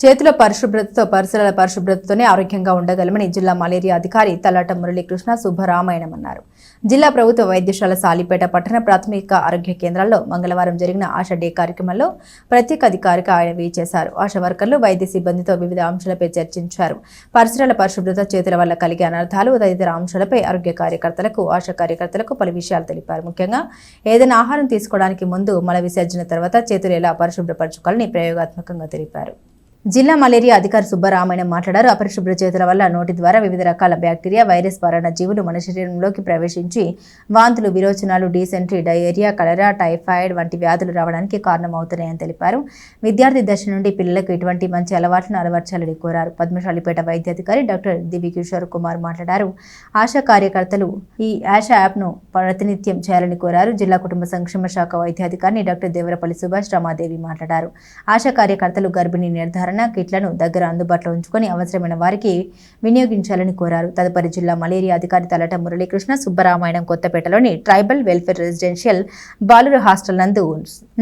చేతుల పరిశుభ్రతతో పరిసరాల పరిశుభ్రతతోనే ఆరోగ్యంగా ఉండగలమని జిల్లా మలేరియా అధికారి తలాట మురళీకృష్ణ శుభరామాయణం అన్నారు. జిల్లా ప్రభుత్వ వైద్యశాల సాలిపేట పట్టణ ప్రాథమిక ఆరోగ్య కేంద్రాల్లో మంగళవారం జరిగిన ఆశా డే కార్యక్రమంలో ప్రత్యేక అధికారిగా ఆయన వేచేశారు చేశారు. ఆశా వర్కర్లు వైద్య సిబ్బందితో వివిధ అంశాలపై చర్చించారు. పరిసరాల పరిశుభ్రత చేతుల వల్ల కలిగే అనర్థాలు తదితర అంశాలపై ఆరోగ్య కార్యకర్తలకు ఆశా కార్యకర్తలకు పలు విషయాలు తెలిపారు. ముఖ్యంగా ఏదైనా ఆహారం తీసుకోవడానికి ముందు మల విసర్జన తర్వాత చేతులు ఎలా పరిశుభ్రపరచుకోవాలని ప్రయోగాత్మకంగా తెలిపారు. జిల్లా మలేరియా అధికారి సుబ్బరామాయణం మాట్లాడారు. అపరిశుభ్ర చేతుల వల్ల నోటి ద్వారా వివిధ రకాల బ్యాక్టీరియా వైరస్ పరాన్న జీవులు మన శరీరంలోకి ప్రవేశించి వాంతులు విరోచనాలు డీసెంట్రీ డయేరియా కలరా టైఫాయిడ్ వంటి వ్యాధులు రావడానికి కారణమవుతున్నాయని తెలిపారు. విద్యార్థి దశ నుండి పిల్లలకు ఇటువంటి మంచి అలవాట్లను అలవర్చాలని కోరారు. పద్మశాలిపేట వైద్యాధికారి డాక్టర్ దివి కిషోర్ కుమార్ మాట్లాడారు. ఆశా కార్యకర్తలు ఈ ఆశా యాప్ను ప్రతినిత్యం చేయాలని కోరారు. జిల్లా కుటుంబ సంక్షేమ శాఖ వైద్యాధికారిని డాక్టర్ దేవరపల్లి సుభాష్ రమాదేవి మాట్లాడారు. ఆశా కార్యకర్తలు గర్భిణీ నిర్ధారణ కిట్లను దగ్గర అందుబాటులో ఉంచుకొని అవసరమైన వారికి వినియోగించాలని కోరారు. తదుపరి జిల్లా మలేరియా అధికారి తలట మురళీకృష్ణ సుబ్బరామాయణం కొత్తపేటలోని ట్రైబల్ వెల్ఫేర్ రెసిడెన్షియల్ బాలుర హాస్టల్ నందు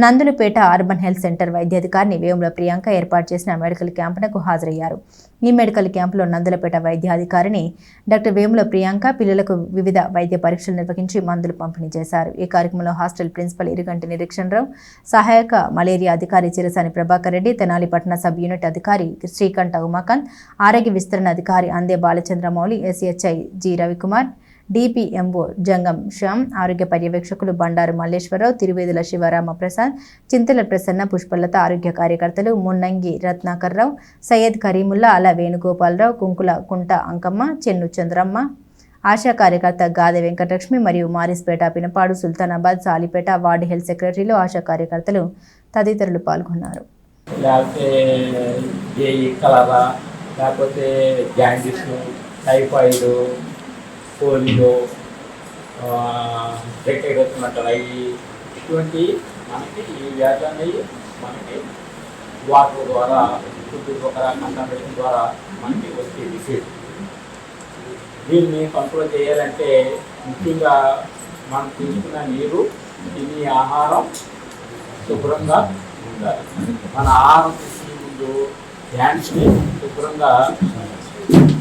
నందులపేట అర్బన్ హెల్త్ సెంటర్ వైద్యాధికారిని వేముల ప్రియాంక ఏర్పాటు చేసిన మెడికల్ క్యాంపునకు హాజరయ్యారు. ఈ మెడికల్ క్యాంపులో నందలపేట వైద్యాధికారిని డాక్టర్ వేముల ప్రియాంక పిల్లలకు వివిధ వైద్య పరీక్షలు నిర్వహించి మందులు పంపిణీ చేశారు. ఈ కార్యక్రమంలో హాస్టల్ ప్రిన్సిపల్ ఇరుగంటి నిరీక్షణరావు సహాయక మలేరియా అధికారి చిరసాని ప్రభాకర్ రెడ్డి తెనాలి పట్టణ సబ్ యూనిట్ అధికారి శ్రీకంఠ ఉమాకాంత్ ఆరోగ్య విస్తరణ అధికారి అందే Balachandramouli SHI G Ravikumar DPMO Jangam Shyam ఆరోగ్య పర్యవేక్షకులు బండారు మల్లేశ్వరరావు తిరువేదుల శివరామ ప్రసాద్ చింతల ప్రసన్న పుష్పలత ఆరోగ్య కార్యకర్తలు మున్నంగి రత్నాకర్రావు సయ్యద్ కరీముల్లా అల వేణుగోపాలరావు కుంకుల కుంట అంకమ్మ చెన్ను చంద్రమ్మ ఆశా కార్యకర్త గాదె వెంకటలక్ష్మి మరియు Marispeta Pinapadu Sultanabad Salipeta ward health secretaries ASHA కార్యకర్తలు తదితరులు పాల్గొన్నారు. లేకపోతే ఏ కలరా లేకపోతే టైఫాయిడ్ పోలియో అంటారు అవి ఇటువంటి మనకి ఈ వ్యాధులు అనేవి మనకి వాటర్ ద్వారా ఫుడ్ ద్వారా కంటామినేషన్ ద్వారా మనకి వచ్చే డిసీజ్ దీన్ని కంట్రోల్ చేయాలంటే ముఖ్యంగా మనం తీసుకున్న నీరు తిని ఆహారం శుభ్రంగా ఉండాలి. మన ఆహారం తీసుకునే ముందు హ్యాండ్స్ని శుభ్రంగా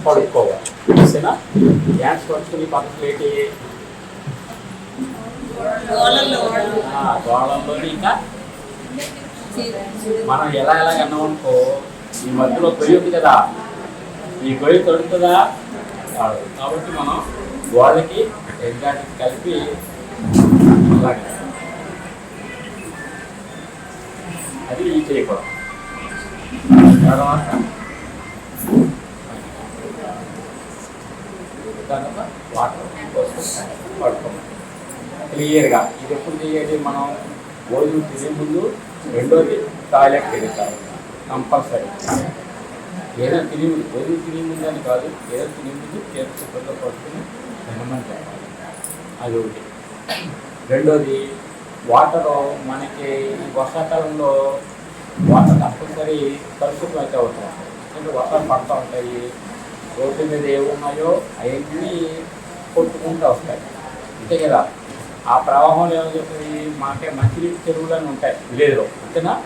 పడుకోవాలి. తెలిసిన హ్యాండ్స్ పడుకుని పక్కన పెట్టి గోళంలో ఇంకా మనం ఎలా ఎలా అన్నాం అనుకో ఈ మధ్యలో గొయ్యి ఉంది కదా ఈ గొయ్యి తొడుతుందా. కాబట్టి మనం గోడకి ఎగ్గాటికి కలిపి అలాగే. అది ఈ చేయకూడదు తర్వాత దానివల్ల వాటర్ పోసుకొని పడుకోవాలి క్లియర్గా ఇది ఎప్పుడు చేయాలి? మనం భోజనం తినే ముందు రెండోది టాయిలెట్ తిరుగుతాం. కంపల్సరీ. ఏదైనా తినే ముందు భోజనం తినే ముందు అని కాదు ఏదైనా తినే ముందు చేత శుభ్రంగా పడుకుని తినమని చెప్పాలి. అది ఒకటి. రెండోది వాటర్ మనకి ఈ వర్షాకాలంలో వాటర్ తప్పనిసరి పరిశుభ్రం అయితే అవుతాం ఎందుకంటే వర్షాలు పడుతూ ఉంటాయి రోడ్డు మీద ఏమున్నాయో అవన్నీ కొట్టుకుంటూ వస్తాయి. అంతే కదా? ఆ ప్రవాహంలో ఏమవుతుంది మాకే మంచినీటి చెరువులు అని ఉంటాయి. విలేజ్లో. అంతేనా?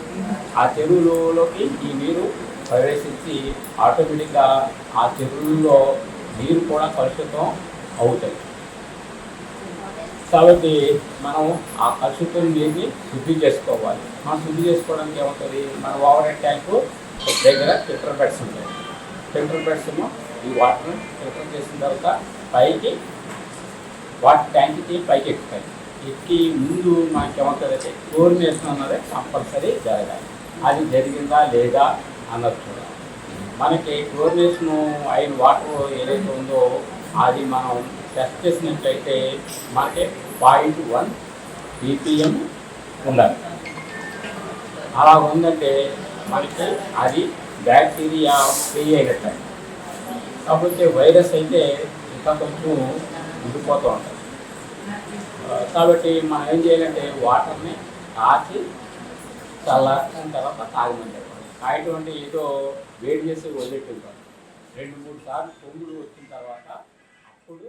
ఆ చెరువులోకి ఈ నీరు ప్రవేశించి ఆటోమేటిక్గా ఆ చెరువుల్లో నీరు కూడా కలుషితం అవుతాయి. కాబట్టి మనం ఆ కలుషితం నీరుని శుద్ధి చేసుకోవాలి. మనం శుద్ధి చేసుకోవడానికి ఏమవుతుంది? మన ఓవర్ హెడ్ ట్యాంకు దగ్గర ఫిల్టర్ బెడ్స్ ఉంటాయి. ఫిల్టర్ బెడ్స్ ఈ వాటర్ ఫిల్టర్ చేసిన తర్వాత పైకి వాటర్ ట్యాంక్కి పైకి ఎక్కుతాయి ఎక్కి ముందు మనకి ఏమవుతుందంటే క్లోరినేషన్ అన్నది కంపల్సరీ జరగాలి. అది జరిగిందా లేదా అన్నది చూడాలి. మనకి క్లోరినేషన్ అయిన వాటర్ ఏదైతే ఉందో అది మనం టెస్ట్ చేసినట్లయితే మనకి పాయింట్ వన్ పీపీఎం ఉండాలి. అలా ఉందంటే మనకి అది బ్యాక్టీరియా ఫ్రీ అయినట్టు కాకపోతే వైరస్ అయితే ఇంకా కొంచెం ఉండిపోతూ ఉంటుంది. కాబట్టి మనం ఏం చేయాలంటే వాటర్ని కాచి చల్లారిన తర్వాత తాగమని చెప్పాలి తాగటం ఏదో వేడి చేసి వదిలేట్టుంటాం రెండు మూడు సార్లు పొంగులు వచ్చిన తర్వాత అప్పుడు